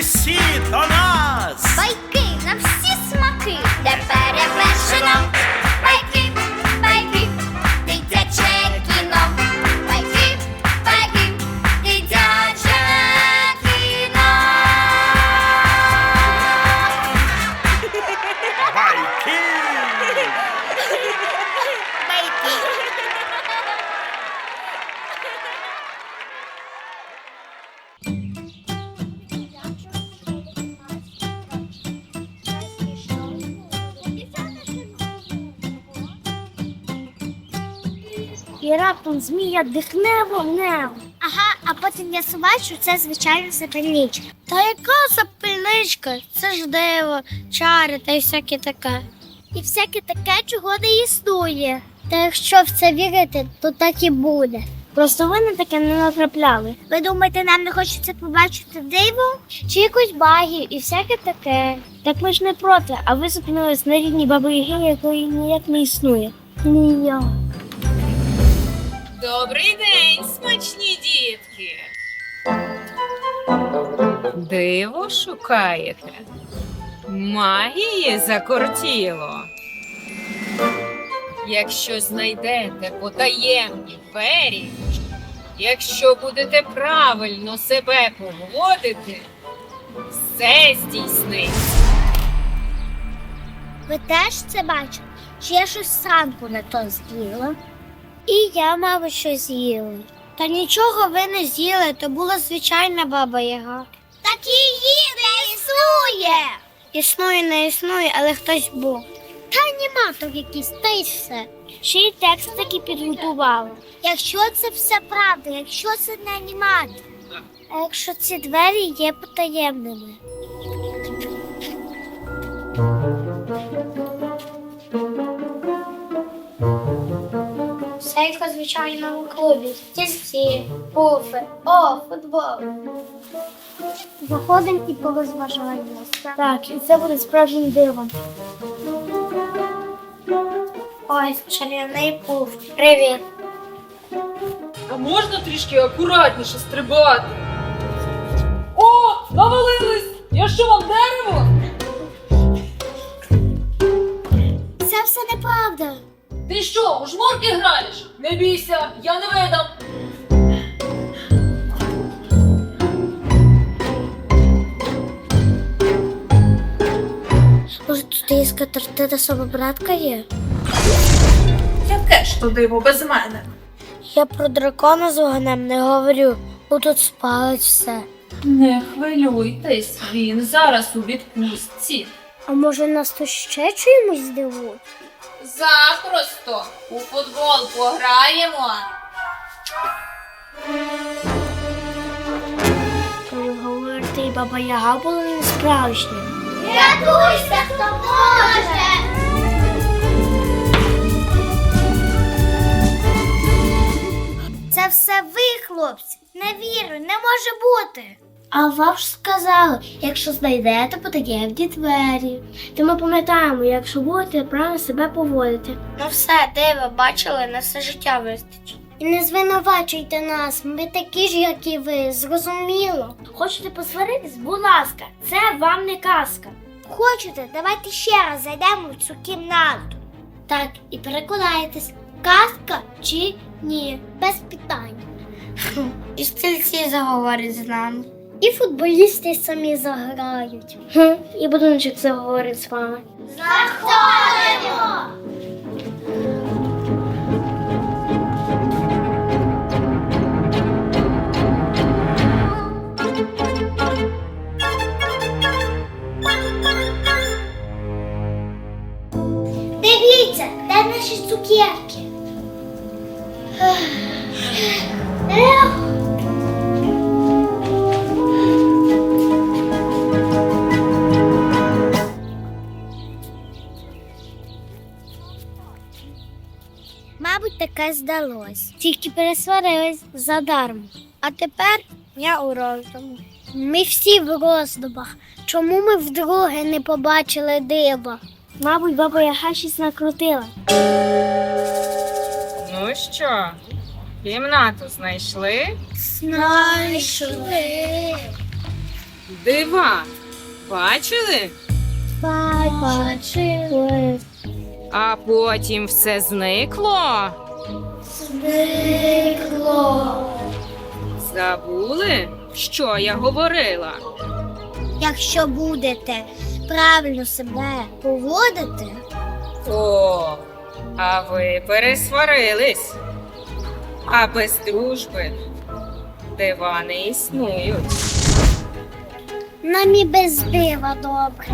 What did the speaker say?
усі до нас. Байки! І раптом змія дихне вогнем. Ага, а потім з'ясувати, що це звичайно запальничка. Та яка запальничка? Це ж диво, чари та й всяке таке. І всяке таке, чого не існує. Та якщо в це вірити, то так і буде. Просто ви на таке не натрапляли. Ви думаєте, нам не хочеться побачити диво? Чи якусь багію і всяке таке? Так ми ж не проти, а ви зупинились на рідній баби Яги, якої ніяк не існує. Ні я. Добрий день, смачні дітки. Диво шукаєте? Магії закортіло. Якщо знайдете потаємні двері, якщо будете правильно себе поводити, все здійсниться. Ви теж це бачите? Чи я щось санку не то з'їла? І я, мабуть, щось з'їла. Та нічого ви не з'їли, то була звичайна баба Яга. Так її не існує! Існує, не існує, але хтось був. Та аніматор якийсь, та й все. Ще й текст таки підготували. Якщо це все правда, якщо це не аніматор, а якщо ці двері є потаємними. Все як у звичайному клубі. Стільці, пуфи, о, футбол. Заходимо і порозважаємося. Так, і це буде справжнім дивом. Ось чарівний пуф. Привіт. А можна трішки акуратніше стрибати? О, навалились! Я що вам дерево? Це все неправда. Ти що, у жмурки граєш? Не бійся, я не видам. Може, тут є скатертина самобратка є? Яке ж то диво без мене? Я про дракона з вогнем не говорю, бо тут спалить все. Не хвилюйтесь, він зараз у відпустці. А може нас тут ще чимось здивують? Запросто у футбол пограємо. Ви і баба Яга була не справжня. Рятуйся, хто може! Це все ви, хлопці. Не вірю, не може бути. А вам ж сказали, якщо знайдете потаємні двері, то ми пам'ятаємо, якщо будете правильно себе поводити. Ну все, диво, бачили, на все життя вистачить. І не звинувачуйте нас, ми такі ж, як і ви, зрозуміло. Хочете посваритись? Будь ласка, це вам не казка. Хочете, давайте ще раз зайдемо в цю кімнату. Так, і переконаєтесь, казка чи ні. Без питань. І стільці заговорять з нами. І футболісти самі заграють. Хм, і будиночок заговорить з вами. Заходимо! Дивіться, де наші цукерки? Мабуть, здалось. Тільки пересварились задармо. А тепер я у роздуму. Ми всі в роздумах. Чому ми вдруге не побачили дива? Мабуть, баба Яга щось накрутила. Ну що, кімнату знайшли? Знайшли. Дива. Бачили? Бачили. А потім все зникло. Зникло. Забули, що я говорила? Якщо будете правильно себе поводити, О, а ви пересварились. А без дружби дива не існують. нам і без дива добре.